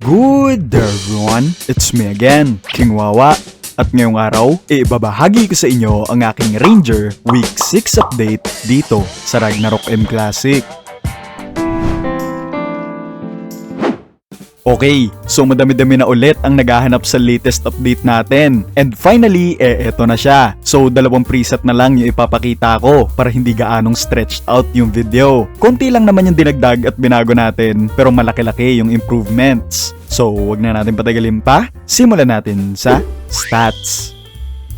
Good everyone, it's me again, King Wawa. At ngayong araw, ibabahagi ko sa inyo ang aking Ranger Week 6 update dito sa Ragnarok M Classic. Okay, so madami-dami na ulit ang naghahanap sa latest update natin. And finally, eh eto na siya. So dalawang preset na lang yung ipapakita ko para hindi gaanong stretched out yung video. Konti lang naman yung dinagdag at binago natin pero malaki-laki yung improvements. So wag na natin patagalin pa, simulan natin sa stats.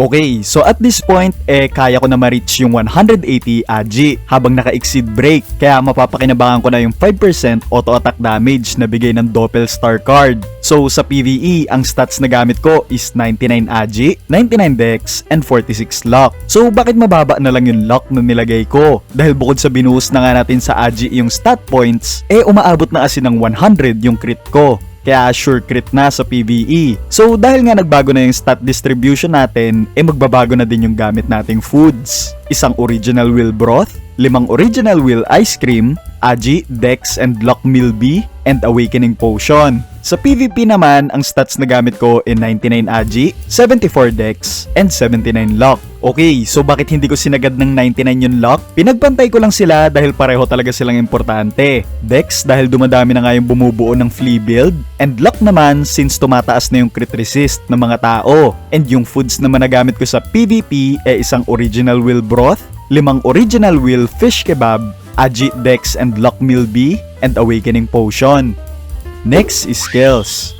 Okay, so at this point, eh kaya ko na ma-reach yung 180 AGI habang naka-exceed break. Kaya mapapakinabangan ko na yung 5% auto-attack damage na bigay ng Doppel Star card. So sa PvE, ang stats na gamit ko is 99 AGI, 99 Dex, and 46 Luck. So bakit mababa na lang yung Luck na nilagay ko? Dahil bukod sa binuhos na nga natin sa AGI yung stat points, eh umaabot na kasi ng 100 yung crit ko. Kaya sure crit na sa PvE. So dahil nga nagbago na yung stat distribution natin, eh magbabago na din yung gamit nating foods. Isang original wheel broth, limang original wheel ice cream, Agi, Dex, and Lock Milby, and Awakening Potion. Sa PvP naman, ang stats na gamit ko ay 99 Agi, 74 Dex, and 79 Lock. Okay, so bakit hindi ko sinagad ng 99 yung Lock? Pinagpantay ko lang sila dahil pareho talaga silang importante. Dex dahil dumadami na nga yung bumubuo ng flea build, and Lock naman since tumataas na yung crit resist ng mga tao. And yung foods naman na gamit ko sa PvP ay isang original wheel broth, limang original wheel fish kebab, Agi Dex and Lock Milby, and Awakening Potion. Next is skills.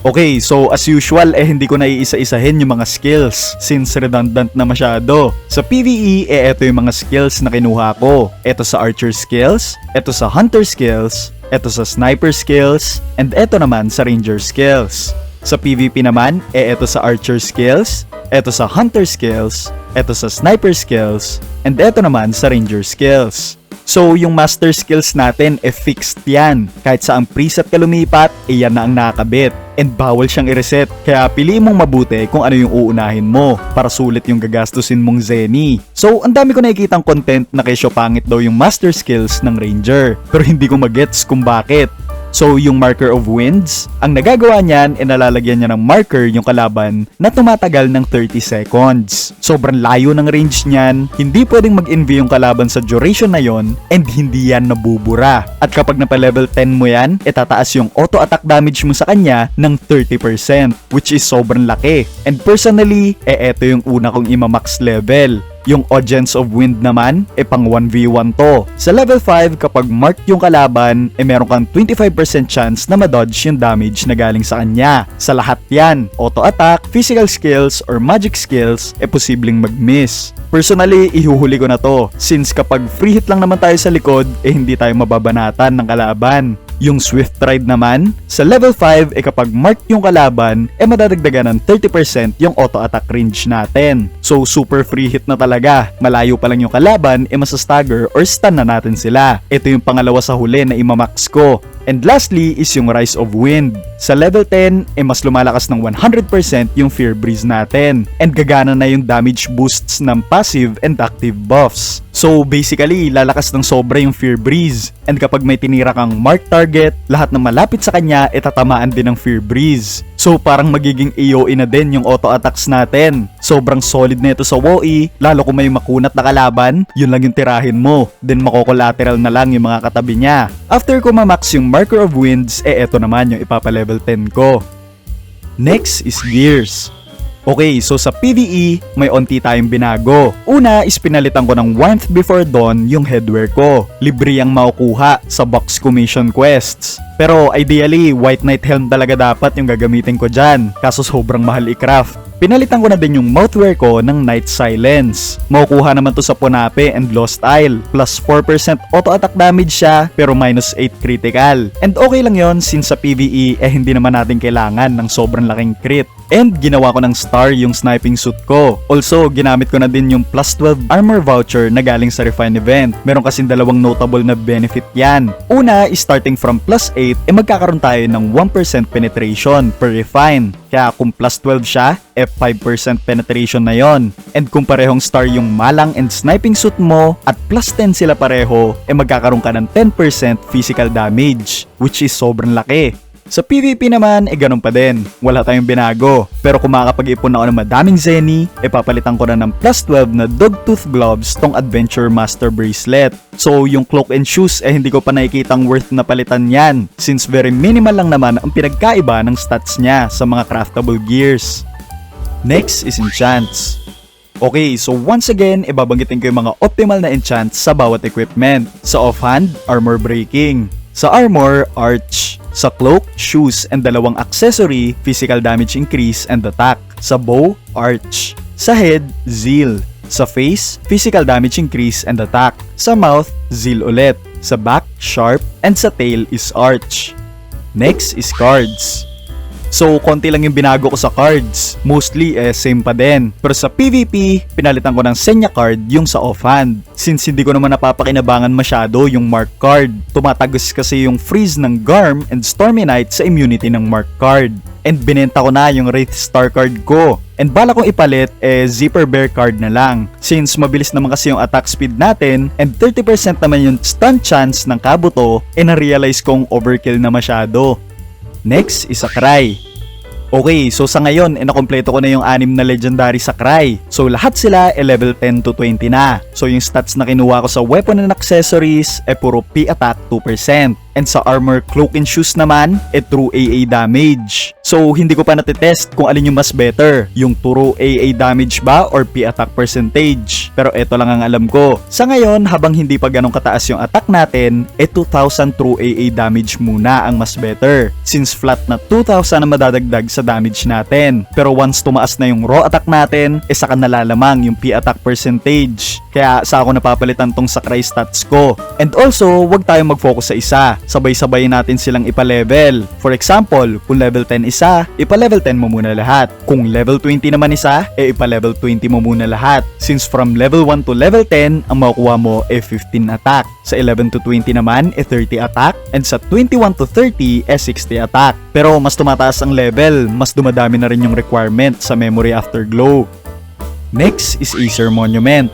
Okay, so as usual eh hindi ko na iisa-isahin yung mga skills since redundant na masyado. Sa PvE eh eto yung mga skills na kinuha ko. Eto sa archer skills, eto sa hunter skills, eto sa sniper skills, and eto naman sa ranger skills. Sa PvP naman, eh eto sa archer skills, eto sa hunter skills, eto sa sniper skills, and eto naman sa ranger skills. So, yung master skills natin, eh fixed yan. Kahit sa ang preset ka lumipat, eh yan na ang nakakabit. And bawal siyang i-reset. Kaya piliin mong mabuti kung ano yung uunahin mo para sulit yung gagastusin mong Zenny. So, ang dami ko nakikitang content na kesyo pangit daw yung master skills ng Ranger. Pero hindi ko magets kung bakit. So, yung marker of winds, ang nagagawa niyan ay nalalagyan niya ng marker yung kalaban na tumatagal ng 30 seconds. Sobrang layo ng range niyan, hindi pwedeng mag-envy yung kalaban sa duration na yon and hindi yan nabubura. At kapag napa level 10 mo yan, itataas yung auto attack damage mo sa kanya ng 30% which is sobrang laki. And personally, eh eto yung una kong ima-max level. Yung Audience of Wind naman, e pang 1v1 to. Sa level 5, kapag marked yung kalaban, e meron kang 25% chance na ma-dodge yung damage na galing sa kanya. Sa lahat yan, auto attack, physical skills, or magic skills, e posibleng mag-miss. Personally, ihuhuli ko na to, since kapag free hit lang naman tayo sa likod, eh hindi tayo mababanatan ng kalaban. Yung Swift Ride naman, sa level 5 eh kapag marked yung kalaban, eh madadagdagan ng 30% yung auto attack range natin. So super free hit na talaga. Malayo pa lang yung kalaban, eh masastagger or stun na natin sila. Ito yung pangalawa sa huli na imamax ko. And lastly is yung Rise of Wind. Sa level 10, eh mas lumalakas ng 100% yung Fear Breeze natin. And gagana na yung damage boosts ng passive and active buffs. So basically, lalakas ng sobra yung Fear Breeze. And kapag may tinira kang mark target, lahat ng malapit sa kanya, itatamaan din ng Fear Breeze. So parang magiging AOE na din yung auto attacks natin. Sobrang solid na ito sa WoE, lalo kung may makunat na kalaban, yun lang yung tirahin mo. Then makokolateral na lang yung mga katabi niya. After ko ma-max yung Marker of Winds, eh eto naman yung ipapa-level 10 ko. Next is Gears. Okay, so sa PvE, may onti tayong binago. Una is pinalitan ko ng Warmth Before Dawn yung headwear ko. Libre ang makukuha sa box commission quests. Pero ideally, White Knight Helm talaga dapat yung gagamitin ko dyan. Kaso sobrang mahal i-craft. Pinalitan ko na din yung mouthwear ko ng Night Silence. Makukuha naman to sa Punape and Lost Isle. Plus 4% auto attack damage siya pero minus 8 critical. And okay lang yon since sa PvE eh hindi naman natin kailangan ng sobrang laking crit. And ginawa ko ng star yung sniping suit ko. Also, ginamit ko na din yung plus 12 armor voucher na galing sa refine event. Meron kasing dalawang notable na benefit yan. Una, starting from plus 8, eh magkakaroon tayo ng 1% penetration per refine. Kaya kung plus 12 siya, eh 5% penetration na yon. And kung parehong star yung malang and sniping suit mo at plus 10 sila pareho, eh magkakaroon ka ng 10% physical damage, which is sobrang laki. Sa PvP naman, eh ganun pa din. Wala tayong binago. Pero kung makakapag-ipon ako ng madaming Zenny, eh papalitan ko na ng plus 12 na Dogtooth Gloves tong Adventure Master Bracelet. So yung cloak and shoes eh hindi ko pa nakikitang worth na palitan yan since very minimal lang naman ang pinagkaiba ng stats niya sa mga craftable gears. Next is enchants. Okay, so once again, ibabanggitin ko yung mga optimal na enchants sa bawat equipment. Sa offhand, armor breaking. Sa armor, arch. Sa cloak, shoes and dalawang accessory, physical damage increase and attack. Sa bow, arch. Sa head, zeal. Sa face, physical damage increase and attack. Sa mouth, zeal ulit. Sa back, sharp. And sa tail is arch. Next is cards. So, konti lang yung binago ko sa cards. Mostly, eh, same pa din. Pero sa PvP, pinalitan ko ng Senya card yung sa offhand. Since hindi ko naman napapakinabangan masyado yung Mark card. Tumatagos kasi yung freeze ng Garm and Stormy Knight sa immunity ng Mark card. And binenta ko na yung Wraith Star card ko. And bala kong ipalit, eh, Zipper Bear card na lang. Since mabilis naman kasi yung attack speed natin, and 30% naman yung stun chance ng kabuto, eh na-realize kong overkill na masyado. Next is Sakray. Okay, so sa ngayon, eh, nakompleto ko na yung anim na legendary Sakray. So lahat sila eh, level 10 to 20 na. So yung stats na kinuha ko sa weapon and accessories eh puro P attack 2%. And sa armor, cloak and shoes naman, eh true AA damage. So hindi ko pa natitest kung alin yung mas better, yung true AA damage ba or P attack percentage. Pero eto lang ang alam ko. Sa ngayon, habang hindi pa ganong kataas yung attack natin, eh 2000 true AA damage muna ang mas better. Since flat na 2000 na madadagdag sa damage natin. Pero once tumaas na yung raw attack natin, eh saka nalalamang yung P attack percentage. Kaya sa ako napapalitan tong sakray stats ko. And also, wag tayong mag-focus sa isa. Sabay-sabay natin silang ipa-level. For example, kung level 10 isa, ipa-level 10 mo muna lahat. Kung level 20 naman isa, eh ipa-level 20 mo muna lahat. Since from level 1 to level 10, ang makukuha mo eh 15 attack. Sa 11 to 20 naman, eh 30 attack. And sa 21 to 30, eh 60 attack. Pero mas tumataas ang level, mas dumadami na rin yung requirement sa Memory Afterglow. Next is Acer Monument.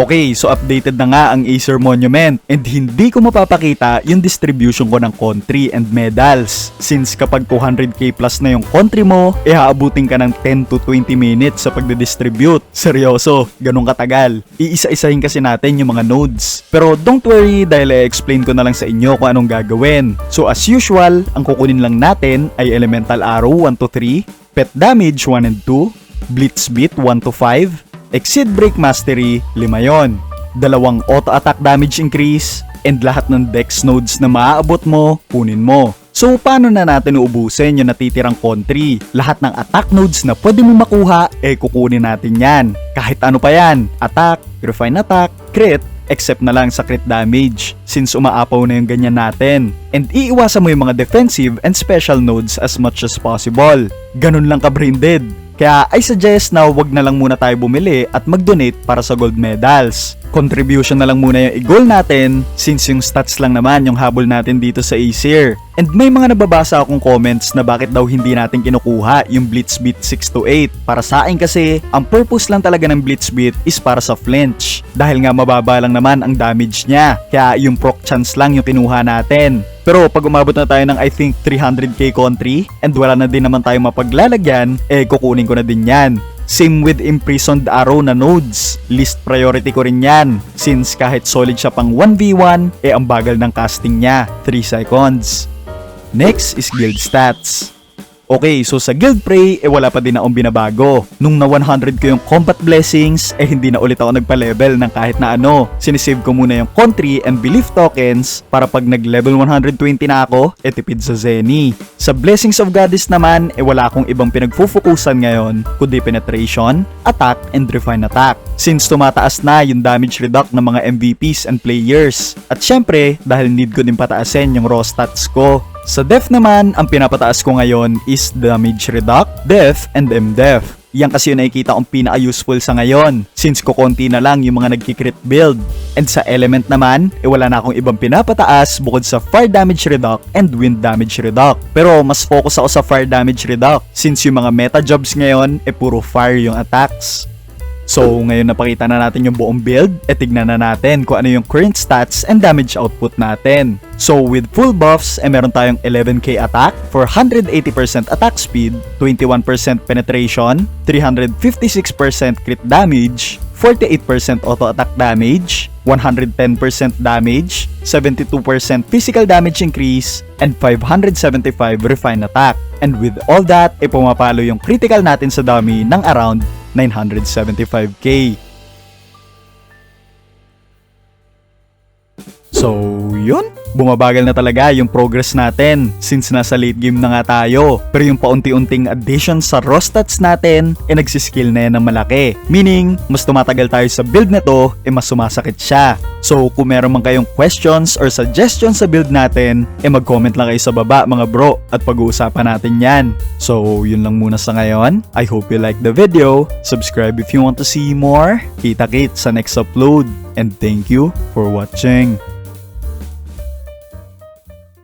Okay, so updated na nga ang Acer Monument and hindi ko mapapakita yung distribution ko ng country and medals. Since kapag 200k plus na yung country mo, eh haabutin ka ng 10 to 20 minutes sa pagde-distribute. Seryoso, ganun katagal. Iisa-isahin kasi natin yung mga nodes. Pero don't worry dahil i-explain ko na lang sa inyo kung anong gagawin. So as usual, ang kukunin lang natin ay Elemental Arrow 1 to 3, Pet Damage 1 and 2, Blitz Beat 1 to 5, Exceed Break Mastery, 5 yon. Dalawang auto attack damage increase, and lahat ng dex nodes na maaabot mo, kunin mo. So paano na natin uubusin yung natitirang country? Lahat ng attack nodes na pwede mo makuha, eh kukunin natin yan. Kahit ano pa yan, attack, refine attack, crit, except na lang sa crit damage since umaapaw na yung ganyan natin. And iiwasan mo yung mga defensive and special nodes as much as possible. Ganun lang ka-brain-dead. Kaya I suggest na wag na lang muna tayo bumili at mag-donate para sa gold medals. Contribution na lang muna yung i-goal natin since yung stats lang naman yung habol natin dito sa Acer. And may mga nababasa akong comments na bakit daw hindi natin kinukuha yung Blitzbeat 6 to 8. Para sa akin kasi, ang purpose lang talaga ng Blitzbeat is para sa flinch. Dahil nga mababa lang naman ang damage niya. Kaya yung proc chance lang yung kinuha natin. Pero pag umabot na tayo ng I think 300k country and wala na din naman tayo mapaglalagyan, eh kukunin ko na din yan. Same with imprisoned arrow na nodes. List priority ko rin yan. Since kahit solid siya pang 1v1, eh ang bagal ng casting niya, 3 seconds. Next is guild stats. Okay, so sa Guild Prey, eh wala pa din akong binabago. Nung na 100 ko yung Combat Blessings, eh hindi na ulit ako nagpa-level ng kahit na ano. Sinisave ko muna yung Country and Belief Tokens para pag nag-level 120 na ako, eh tipid sa Zenny. Sa Blessings of Goddess naman, eh wala akong ibang pinagfufukusan ngayon, kundi Penetration, Attack, and Refine Attack. Since tumataas na yung damage reduct ng mga MVPs and players. At syempre, dahil need ko din pataasin yung raw stats ko. Sa def naman, ang pinapataas ko ngayon is damage reduct, def, and mdef. Yan kasi yung nakikita kong pinaka-useful sa ngayon since kukonti na lang yung mga nagkikrit build. And sa element naman, eh wala na akong ibang pinapataas bukod sa fire damage reduct and wind damage reduct. Pero mas focus ako sa fire damage reduct since yung mga meta jobs ngayon, eh puro fire yung attacks. So ngayon napakita na natin yung buong build, e tignan na natin kung ano yung current stats and damage output natin. So with full buffs, eh meron tayong 11k attack for 180% attack speed, 21% penetration, 356% crit damage, 48% auto attack damage, 110% damage, 72% physical damage increase, and 575 refine attack. And with all that, e pumapalo yung critical natin sa dummy ng around 975k. So, yun. Bumabagal na talaga yung progress natin since nasa late game na nga tayo. Pero yung paunti-unting addition sa raw stats natin, eh nagsiskill na yan ng malaki. Meaning, mas tumatagal tayo sa build na to, eh mas sumasakit siya. So, kung meron man kayong questions or suggestions sa build natin, eh mag-comment lang kayo sa baba mga bro at pag-uusapan natin yan. So, yun lang muna sa ngayon. I hope you like the video. Subscribe if you want to see more. Kita-kit sa next upload. And thank you for watching.